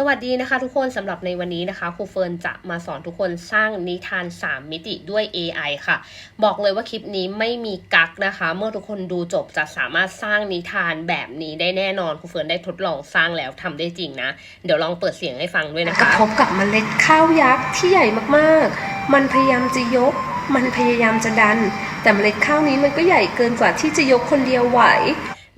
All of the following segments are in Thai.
สวัสดีนะคะทุกคนสำหรับในวันนี้นะคะครูเฟิร์นจะมาสอนทุกคนสร้างนิทาน 3 มิติด้วย AI ค่ะ บอกเลยว่าคลิปนี้ไม่มีกักนะคะ เมื่อทุกคนดูจบจะสามารถสร้างนิทานแบบนี้ได้แน่นอนครูเฟิร์นได้ทดลองสร้างแล้วทำได้จริงนะ เดี๋ยวลองเปิดเสียงให้ฟังด้วยนะกระคะทบกับเมล็ดข้าวยักษ์ที่ใหญ่มากๆ มันพยายามจะยก มันพยายามจะดัน แต่เมล็ดข้าวนี้มันก็ใหญ่เกินกว่าที่จะยกคนเดียวไหว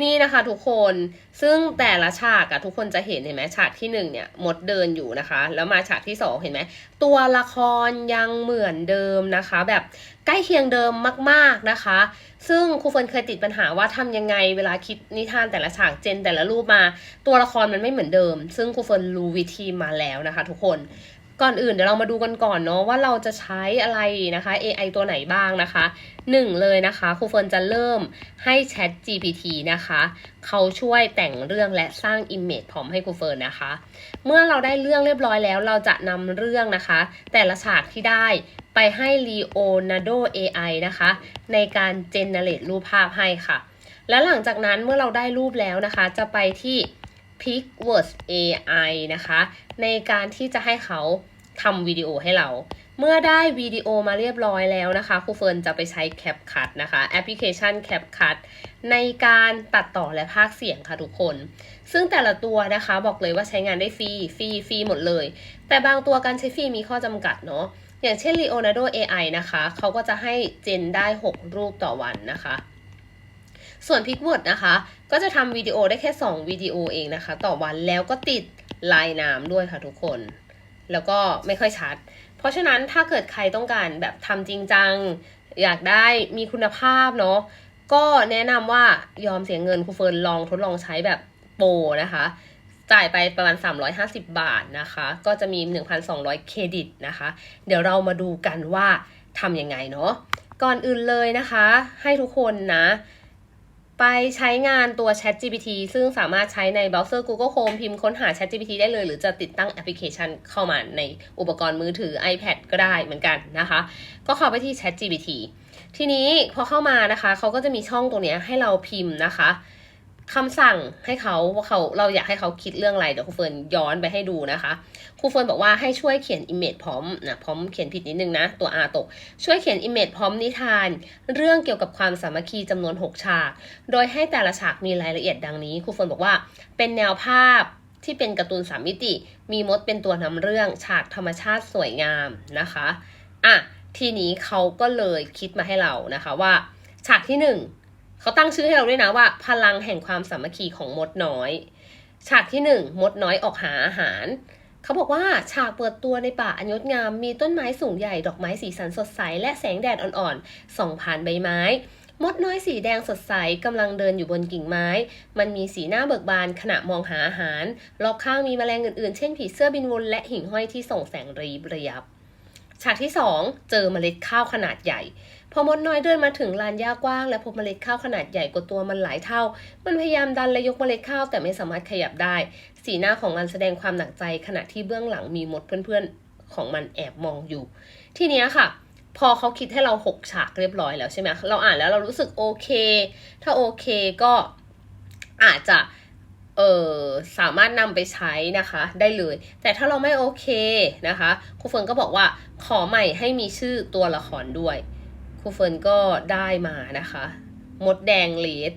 นี่นะคะทุกคนซึ่งแต่ละฉากอะทุกคนจะเห็นเห็นไหมฉากที่หนึ่งเนี่ยมดเดินอยู่นะคะ แล้วมาฉากที่สองเห็นไหมตัวละครยังเหมือนเดิมนะคะ แบบใกล้เคียงเดิมมาก ๆนะคะ ซึ่งครูเฟิร์นเคยติดปัญหาว่าทำยังไงเวลาคิดนิทานแต่ละฉากเจนแต่ละรูปมา ตัวละครมันไม่เหมือนเดิม ซึ่งครูเฟิร์นรู้วิธีมาแล้วนะคะ ทุกคน ก่อนอื่นเดี๋ยวเรามาดูกันก่อนเนาะว่าเราจะใช้อะไรนะคะ AI ตัวไหนบ้างนะคะหนึ่งเลยนะคะครูเฟิร์นจะเริ่มให้ Chat GPT นะคะเขาช่วยแต่งเรื่องและสร้าง Image พร้อมให้ครูเฟิร์นนะคะ เมื่อเราได้เรื่องเรียบร้อยแล้วเราจะนำเรื่องนะคะ แต่ละฉากที่ได้ไปให้ Leonardo AI นะคะ ในการ generate รูปภาพให้ค่ะ แล้วหลังจากนั้นเมื่อเราได้รูปแล้วนะคะ จะไปที่ Picwords AI นะคะ ในการที่จะให้เขาทำวิดีโอให้เรา เมื่อได้วิดีโอมาเรียบร้อยแล้วนะคะครูเฟิร์นจะไปใช้ CapCut นะคะแอปพลิเคชัน CapCut ในการตัดต่อและพากเสียงค่ะทุกคน ซึ่งแต่ละตัวนะคะบอกเลยว่าใช้งานได้ฟรีฟรีฟรีหมดเลย แต่บางตัวการใช้ฟรีมีข้อจำกัดเนาะอย่างเช่น Leonardo AI นะคะ เขาก็จะให้เจนได้ 6 รูปต่อวันนะคะ ส่วน Picword นะคะ ก็จะทำวิดีโอได้แค่ 2 วิดีโอเองนะคะ ต่อวันแล้วก็ติดลายน้ำด้วยค่ะทุกคน แล้วก็ไม่ค่อยชัด เพราะฉะนั้นถ้าเกิดใครต้องการแบบทำจริงจัง อยากได้มีคุณภาพเนาะก็แนะนำว่ายอมเสียเงินครูเฟิร์นลองทดลองใช้แบบโปรนะคะจ่ายไปประมาณ 350 บาทนะคะ ก็จะมี 1,200 เครดิตนะคะ เดี๋ยวเรามาดูกันว่าทำยังไงเนาะ ก่อนอื่นเลยนะคะ ให้ทุกคนนะ ไปใช้งานตัว Chat GPT ซึ่งสามารถใช้ในเบราว์เซอร์ Google Chrome พิมพ์ค้นหา Chat GPT ได้เลย หรือจะติดตั้งแอปพลิเคชันเข้ามาในอุปกรณ์มือถือ iPad ก็ได้เหมือนกันนะคะ ก็เข้าไปที่ Chat GPT ทีนี้พอเข้ามานะคะ เขาก็จะมีช่องตรงนี้ให้เราพิมพ์นะคะ คำสั่งให้เขาว่าเขาเราอยากให้เขาคิดเรื่องอะไรเดี๋ยวครูเฟิร์นย้อนไปให้ดูนะคะครูเฟิร์นบอกว่าให้ช่วยเขียน image พร้อมนะพร้อมเขียนผิดนิดนึงนะ ตัว R ตก ช่วยเขียน image พร้อมนิทาน เรื่องเกี่ยวกับความสามัคคีจำนวน 6 ฉาก โดยให้แต่ละฉากมีรายละเอียดดังนี้ครูเฟิร์นบอกว่า เป็นแนวภาพที่เป็นการ์ตูนสามมิติ มีมดเป็นตัวนำเรื่องฉากธรรมชาติสวยงามนะคะอะทีนี้เขาก็เลยคิดมาให้เรานะคะว่า ฉากที่หนึ่ง เขาตั้งชื่อให้เราด้วยนะว่า พลังแห่งความสามัคคีของมดน้อย ฉากที่หนึ่งมดน้อยออกหาอาหาร เขาบอกว่าฉากเปิดตัวในป่าอันงดงาม มีต้นไม้สูงใหญ่ดอกไม้สีสันสดใส และแสงแดดอ่อนๆส่องผ่านใบไม้มดน้อยสีแดงสดใสกำลังเดินอยู่บนกิ่งไม้ มันมีสีหน้าเบิกบานขณะมองหาอาหาร รอบข้างมีแมลงอื่นๆ เช่นผีเสื้อบินวนและหิ่งห้อยที่ส่องแสงรีบระยับ ฉากที่ 2 เจอเมล็ดข้าวขนาดใหญ่ พอมดน้อยเดินมาถึงลานหญ้ากว้าง และพบเมล็ดข้าวขนาดใหญ่กว่าตัวมันหลายเท่า มันพยายามดันและยกเมล็ดข้าวแต่ไม่สามารถขยับได้ สีหน้าของมันแสดงความหนักใจขณะที่เบื้องหลังมีมดเพื่อนๆ ของมันแอบมองอยู่ ทีนี้ค่ะ พอเขาคิดให้เราหกฉากเรียบร้อยแล้วใช่ไหมเราอ่านแล้วเรารู้สึกโอเค ถ้าโอเคก็อาจจะเออสามารถนำไปใช้นะคะได้เลย แต่ถ้าเราไม่โอเคนะคะครูเฟิร์นก็บอกว่าขอใหม่ให้มีชื่อตัวละครด้วย รูเฟิร์นก็ได้มานะคะ มดแดงเลด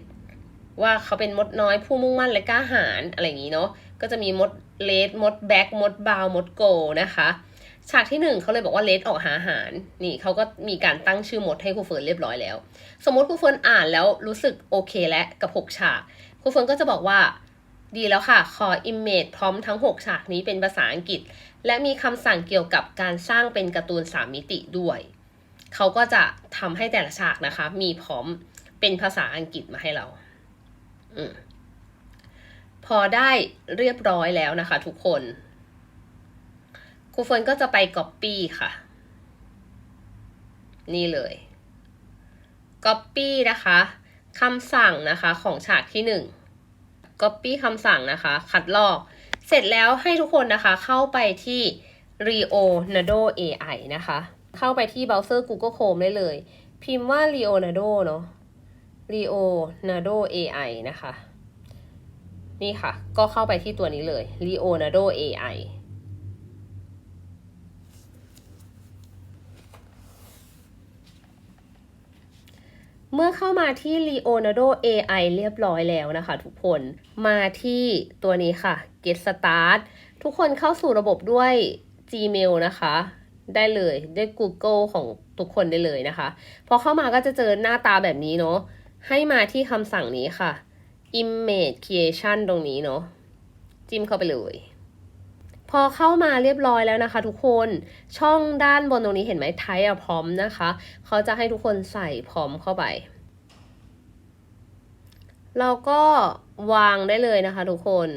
ว่าเขาเป็นมดน้อยผู้มุ่งมั่นและกล้าหาญอะไรอย่างนี้เนาะก็จะมีมดเลดมดแบ็กมดบาวมดโกนะคะฉากที่หนึ่งเขาเลยบอกว่าเลดออกหาอาหาร นี่เขาก็มีการตั้งชื่อมดให้ครูเฟิร์นเรียบร้อยแล้ว สมมติครูเฟิร์นอ่านแล้วรู้สึกโอเคแล้วกับ 6 ฉากครูเฟิร์นก็จะบอกว่าดีแล้วค่ะ ขอ Image พร้อมทั้ง 6 ฉากนี้เป็นภาษาอังกฤษ และมีคำสั่งเกี่ยวกับการสร้างเป็นการ์ตูน 3 มิติด้วย เขาก็จะทำให้แต่ละฉากนะคะ มีพร้อมเป็นภาษาอังกฤษมาให้เราอืพอได้เรียบร้อยแล้วนะคะ ทุกคนครูเฟิร์นก็จะไป Copy ค่ะ นี่เลย Copy นะคะคำสั่งนะคะของฉากที่หนึ่ง Copy คำสั่งนะคะ คัดลอก เสร็จแล้วให้ทุกคนนะคะเข้าไปที่ Leonardo AI นะคะ เข้าไปที่เบราว์เซอร์ Google Chrome ได้เลย พิมพ์ว่า Leonardo เนาะ Leonardo AI นะคะ นี่ค่ะ ก็เข้าไปที่ตัวนี้เลย Leonardo AI เมื่อเข้ามาที่ Leonardo AI เรียบร้อยแล้วนะคะทุกคน มาที่ตัวนี้ค่ะ Get Start ทุกคนเข้าสู่ระบบด้วย Gmail นะคะ ได้เลยด้วย Google ของทุกคนได้เลยนะคะ พอเข้ามาก็จะเจอหน้าตาแบบนี้เนาะให้มาที่คำสั่งนี้ค่ะ image creation ตรงนี้เนาะจิ้มเข้าไปเลย พอเข้ามาเรียบร้อยแล้วนะคะ ทุกคนช่องด้านบนตรงนี้เห็นไหม type a prompt นะคะ เขาจะให้ทุกคนใส่พร้อมเข้าไป เราก็วางได้เลยนะคะ ทุกคน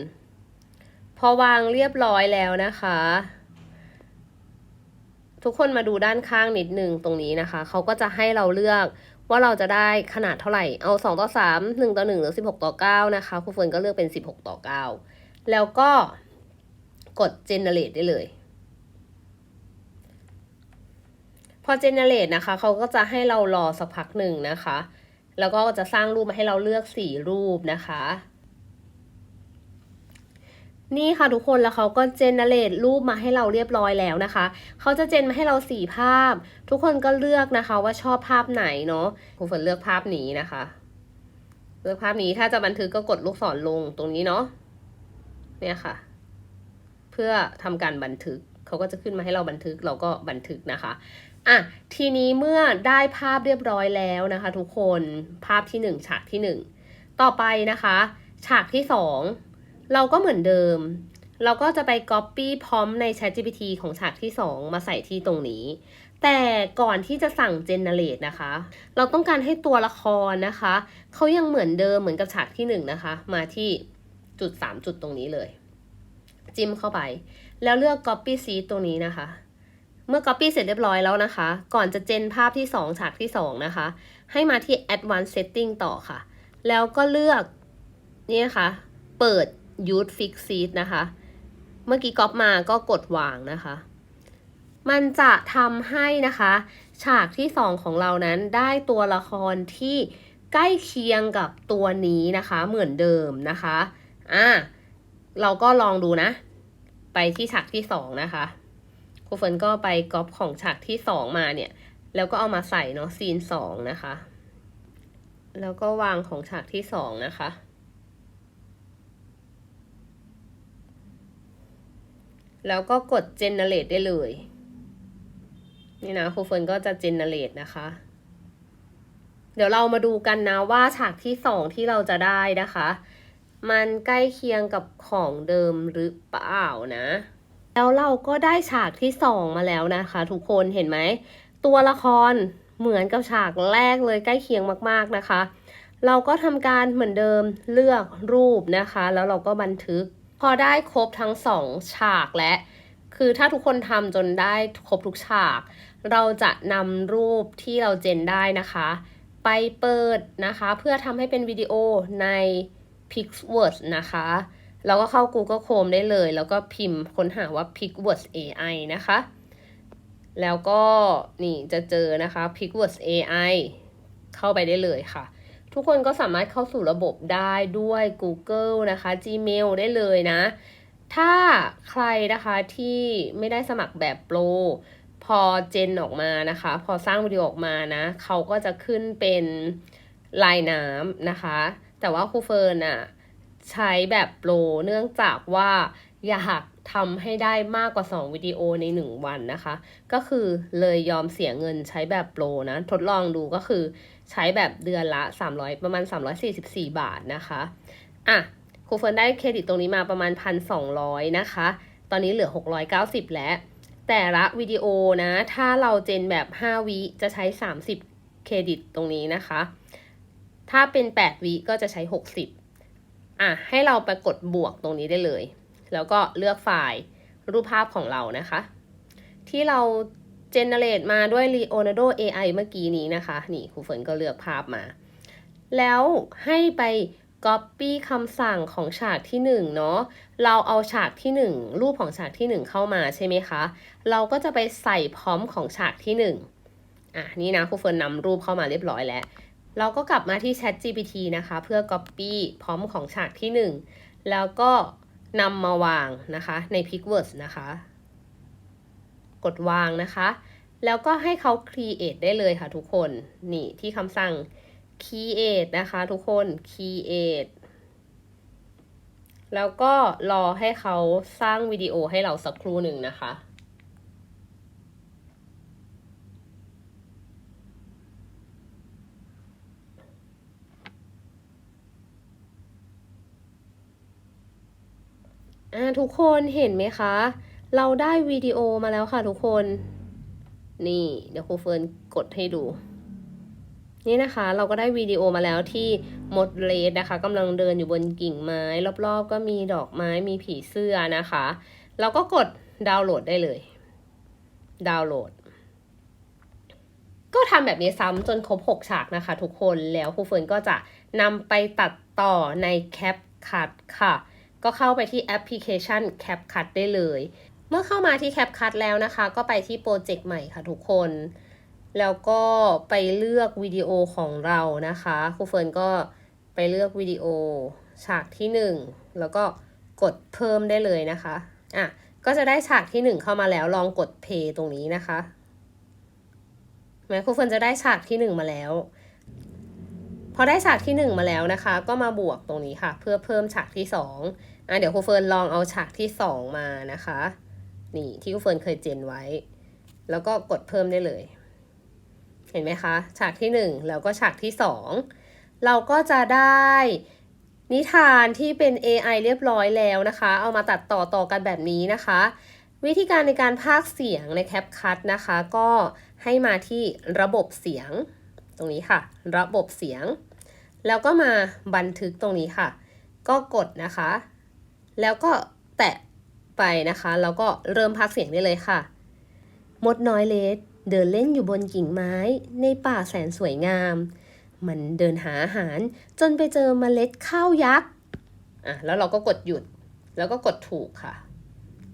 พอวางเรียบร้อยแล้วนะคะ ทุกคนมาดูด้านข้างนิดนึงตรงนี้นะคะ เขาก็จะให้เราเลือกว่าเราจะได้ขนาดเท่าไหร่ เอา 2 ต่อ 3 1 ต่อ 1 หรือ 16 ต่อ 9 นะคะครูเฟิร์นก็เลือกเป็น 16 ต่อ 9 แล้วก็กด generate ได้เลย พอ generate นะคะ เขาก็จะให้เรารอสักพักหนึ่งนะคะ แล้วก็จะสร้างรูปมาให้เราเลือก 4 รูปนะคะ นี่ค่ะทุกคนแล้วเขาก็เจเนเรตรูปมาให้เราเรียบร้อยแล้วนะคะ เขาจะเจนมาให้เราสี่ภาพ ทุกคนก็เลือกนะคะว่าชอบภาพไหนเนาะครูฝนเลือกภาพนี้นะคะ เลือกภาพนี้ถ้าจะบันทึกก็กดลูกศรลงตรงนี้เนาะเนี่ยค่ะ เพื่อทำการบันทึกเขาก็จะขึ้นมาให้เราบันทึกเราก็บันทึกนะคะอะทีนี้เมื่อได้ภาพเรียบร้อยแล้วนะคะ ทุกคนภาพที่หนึ่งฉากที่หนึ่งต่อไปนะคะ ฉากที่สอง เราก็เหมือนเดิม เราก็จะไป Copy พร้อมใน ChatGPT ของฉากที่ 2 มาใส่ที่ตรงนี้ แต่ก่อนที่จะสั่ง Generate นะคะ เราต้องการให้ตัวละครนะคะ เขายังเหมือนเดิมเหมือนกับฉากที่ 1 นะคะ มาที่จุด 3 จุดตรงนี้เลย จิ้มเข้าไป แล้วเลือก Copy Seed ตรงนี้นะคะเมื่อ Copy เสร็จเรียบร้อยแล้วนะคะ ก่อนจะเจนภาพที่ 2 ฉากที่ 2 นะคะ ให้มาที่ Advanced Setting ต่อค่ะ แล้วก็เลือก นี่นะคะ เปิด Use Fix Seed นะคะ เมื่อกี้ก๊อปมาก็กดวางนะคะ มันจะทำให้นะคะ ฉากที่2ของเรานั้นได้ตัวละครที่ใกล้เคียงกับตัวนี้นะคะ เหมือนเดิมนะคะ อะเราก็ลองดูนะ ไปที่ฉากที่2นะคะครูเฟิร์นก็ไปก๊อปของฉากที่2มาเนี่ย แล้วก็เอามาใส่เนาะซีน2นะคะ แล้วก็วางของฉากที่2นะคะ แล้วก็กด generate ได้เลย นี่นะครูเฟิร์นก็จะ generate นะคะ เดี๋ยวเรามาดูกันนะว่าฉากที่สองที่เราจะได้นะคะ มันใกล้เคียงกับของเดิมหรือเปล่านะ แล้วเราก็ได้ฉากที่สองมาแล้วนะคะ ทุกคนเห็นไหม ตัวละครเหมือนกับฉากแรกเลยใกล้เคียงมากๆนะคะ เราก็ทำการเหมือนเดิมเลือกรูปนะคะ แล้วเราก็บันทึก พอได้ครบทั้งสองฉากและ คือถ้าทุกคนทำจนได้ครบทุกฉาก เราจะนำรูปที่เราเจนได้นะคะ ไปเปิดนะคะ เพื่อทำให้เป็นวิดีโอใน Pixwords นะคะแล้วก็เข้า Google Chrome ได้เลย แล้วก็พิมพ์ค้นหาว่า Pixwords AI นะคะ แล้วก็นี่จะเจอนะคะ Pixwords AI เข้าไปได้เลยค่ะ ทุกคนก็สามารถเข้าสู่ระบบได้ด้วย Google นะคะ Gmail ได้เลยนะ ถ้าใครนะคะที่ไม่ได้สมัครแบบโปรพอเจนออกมานะคะ พอสร้างวิดีโอออกมานะ เขาก็จะขึ้นเป็นลายน้ำนะคะ แต่ว่าครูเฟิร์นอะใช้แบบโปรเนื่องจากว่าอยากทำให้ได้มากกว่า 2 วิดีโอใน 1 วันนะคะ ก็คือเลยยอมเสียเงินใช้แบบโปรนะ ทดลองดูก็คือ ใช้แบบเดือนละ 300 ประมาณ 344 บาทนะคะอะครูเฟิร์นได้เครดิตตรงนี้มาประมาณ 1,200 นะคะ ตอนนี้เหลือ 690 แล้ว แต่ละวิดีโอนะ ถ้าเราเจนแบบ 5 วิจะใช้ 30 เครดิตตรงนี้นะคะ ถ้าเป็น 8 วิก็จะใช้ 60 อะ ให้เราไปกดบวกตรงนี้ได้เลย แล้วก็เลือกไฟล์รูปภาพของเรานะคะ ที่เรา เจเนเรตมาด้วย Leonardo AI เมื่อกี้นี้นะคะ นี่ครูเฟิร์นก็เลือกภาพมา แล้วให้ไป Copy คำสั่งของฉากที่ 1 เนาะ เราเอาฉากที่ 1 รูปของฉากที่ 1 เข้ามาใช่ไหมคะ เราก็จะไปใส่พร้อมของฉากที่ 1 อะ นี่นะครูเฟิร์นนำรูปเข้ามาเรียบร้อยแล้ว เราก็กลับมาที่ Chat GPT นะคะ เพื่อ Copy พร้อมของฉากที่ 1 แล้วก็นำมาวางนะคะใน Picwords นะคะ กดวางนะคะ แล้วก็ให้เขา create ได้เลยค่ะทุกคน นี่ที่คำสั่ง create นะคะทุกคน create แล้วก็รอให้เขาสร้างวิดีโอให้เราสักครู่หนึ่งนะคะอ่าทุกคนเห็นไหมคะ เราได้วิดีโอมาแล้วค่ะทุกคน นี่เดี๋ยวครูเฟิร์นกดให้ดู นี่นะคะ เราก็ได้วิดีโอมาแล้วที่มดเลสนะคะกำลังเดินอยู่บนกิ่งไม้ รอบๆ ก็มีดอกไม้มีผีเสื้อนะคะ เราก็กดดาวน์โหลดได้เลย ดาวน์โหลด ก็ทำแบบนี้ซ้ำจนครบ 6 ฉากนะคะ ทุกคนแล้วครูเฟิร์นก็จะนำไปตัดต่อใน CapCut ค่ะ ก็เข้าไปที่แอปพลิเคชัน CapCut ได้เลย เมื่อเข้ามาที่ CapCut แล้วนะคะ ก็ไปที่โปรเจกต์ใหม่ค่ะทุกคน แล้วก็ไปเลือกวิดีโอของเรานะคะครูเฟิร์นก็ไปเลือกวิดีโอฉากที่ 1 แล้วก็กดเพิ่มได้เลยนะคะอะก็จะได้ฉากที่ 1 เข้ามาแล้วลองกด play ตรงนี้นะคะแม้ครูเฟิร์นจะได้ฉากที่ 1 มาแล้วพอได้ฉากที่ 1 มาแล้วนะคะ ก็มาบวกตรงนี้ค่ะ เพื่อเพิ่มฉากที่2อะเดี๋ยวครูเฟิร์นลองเอาฉากที่ 2 มานะคะ นี่ที่ครูเฟิร์นเคยเจนไว้ แล้วก็กดเพิ่มได้เลย เห็นไหมคะ ฉากที่ 1 แล้วก็ฉากที่ 2 เราก็จะได้นิทานที่เป็น AI เรียบร้อยแล้วนะคะ เอามาตัดต่อต่อกันแบบนี้นะคะ วิธีการในการพากเสียงใน CapCut นะคะ ก็ให้มาที่ระบบเสียง ตรงนี้ค่ะ ระบบเสียง แล้วก็มาบันทึกตรงนี้ค่ะ ก็กดนะคะ แล้วก็แตะ ไปนะคะแล้วก็เริ่มพากเสียงได้เลยค่ะ มดน้อยเลสเดินเล่นอยู่บนกิ่งไม้ในป่าแสนสวยงาม มันเดินหาอาหารจนไปเจอเมล็ดข้าวยักษ์อะแล้วเราก็กดหยุดแล้วก็กดถูกค่ะ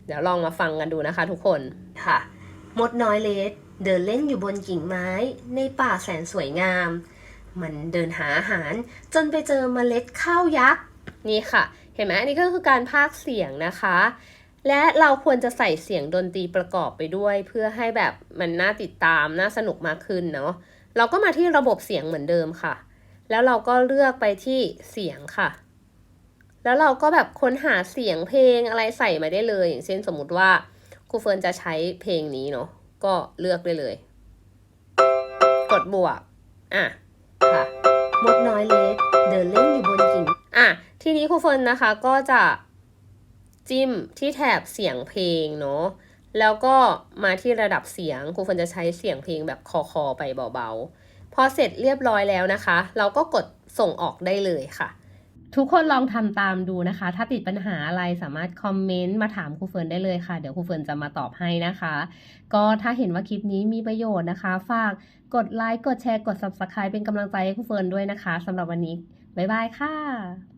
เดี๋ยวลองมาฟังกันดูนะคะทุกคนค่ะ มดน้อยเลสเดินเล่นอยู่บนกิ่งไม้ในป่าแสนสวยงาม มันเดินหาอาหารจนไปเจอเมล็ดข้าวยักษ์นี่ค่ะ เห็นไหมอันนี้ก็คือการพากเสียงนะคะ และเราควรจะใส่เสียงดนตรีประกอบไปด้วย เพื่อให้แบบมันน่าติดตามน่าสนุกมากขึ้นเนาะเราก็มาที่ระบบเสียงเหมือนเดิมค่ะ แล้วเราก็เลือกไปที่เสียงค่ะ แล้วเราก็แบบค้นหาเสียงเพลงอะไรใส่มาได้เลย อย่างเช่นสมมุติว่าครูเฟิร์นจะใช้เพลงนี้เนาะก็เลือกได้เลย กดบวกอะค่ะมดน้อยเลสเดินเล่นอยู่บนกิ่งอะทีนี้ครูเฟิร์นนะคะก็จะ จิ้มที่แถบเสียงเพลงเนาะแล้วก็มาที่ระดับเสียงครูเฟิร์นจะใช้เสียงเพลงแบบคอคอๆไปเบาๆ พอเสร็จเรียบร้อยแล้วนะคะ เราก็กดส่งออกได้เลยค่ะ ทุกคนลองทำตามดูนะคะ ถ้าติดปัญหาอะไรสามารถคอมเมนต์มาถามครูเฟิร์นได้เลยค่ะ เดี๋ยวครูเฟิร์นจะมาตอบให้นะคะ ก็ถ้าเห็นว่าคลิปนี้มีประโยชน์นะคะ ฝากกดไลค์กดแชร์กด Subscribe เป็นกำลังใจให้ครูเฟิร์นด้วยนะคะสำหรับวันนี้บ๊ายบายค่ะ